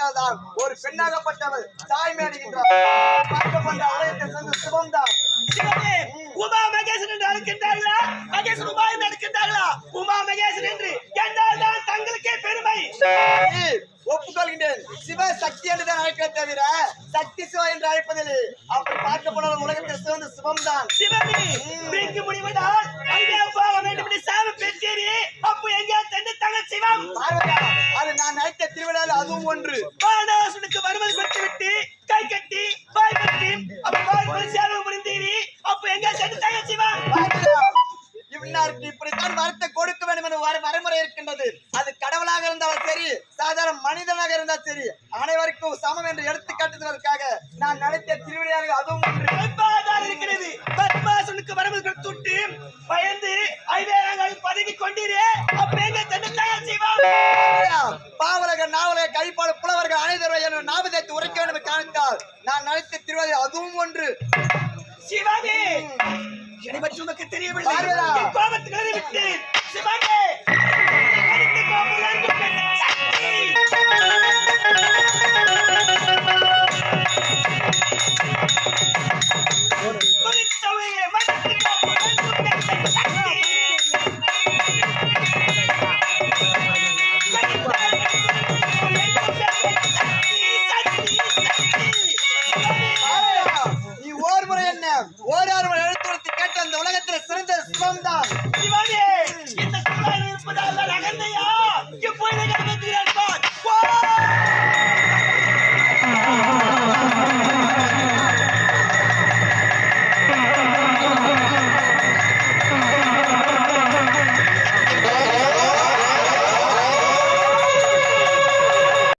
காரணத்தால் தான் ஒரு பெண்ணாகப்பட்டவர் தாய்மை அடைகின்றார் பார்க்கப்பட்ட ஆலயத்தை சேர்ந்த சிவம்தான். சிவமே, உமா மகேசன் என்று அழைக்கின்றார்களா? மகேசன் உமா என்று அழைக்கின்றார்களா? உமா மகேசன் என்று. என்றால் தான் தங்களுக்கே பெருமை. ஒப்புக்கொள்கின்றேன். சிவ சக்தி என்று தான் அழைக்கிறேன் தவிர சக்தி சிவா என்று அழைப்பதில்லை. அப்படி பார்க்கப்படாத உலகத்தில் சிவந்த சிவமே பிரிக்க முடிவதால் அங்கே போக வேண்டும் என்று சாமி பெற்றீரே. அப்போ எங்கே தந்து தங்க சிவம்? பார்வதா திருவிழாவில் அதுவும் ஒன்று. பாடாசுனுக்கு வருவது கொடுத்து விட்டு கை கட்டி பாய் கட்டி அப்ப போய் சேவை புரிந்தீரே. அப்போ எங்கே பார்வதா, இன்னாருக்கு இப்படித்தான் வரத்தை கொடுக்க வேண்டும் என்ற வர- வரைமுறை இருக்கின்றது. அது கடவுளாக இருந்தாலும் சரி சாதாரண மனிதனாக இருந்தாலும் சரி அனைவருக்கும் சமம் என்று எடுத்து காட்டுவதற்காக நான் நடத்திய திருவிழாவில் அதுவும் ஒன்று. இருக்கிறது. பத்மாசுனுக்கு வருவது கொடுத்து விட்டு பயந்து ஐவேரங்கள் பதவி கொண்டீரே. அப்ப பாவலக நாவலக கைப்பாடு புலவர்கள் அனைவரும் என்ற நாமதத்தை உரைக்க வேண்டும் காணித்தால் நான் நடத்திய திருவிழா அதுவும் ஒன்று. சிவமே என்னை பற்றி உனக்கு தெரியவில்லை. கோபத்துக்கு விட்டேன். ஓராறு எழுத்துரைத்து கேட்ட அந்த உலகத்தில் சிறந்த சிவம் தான்.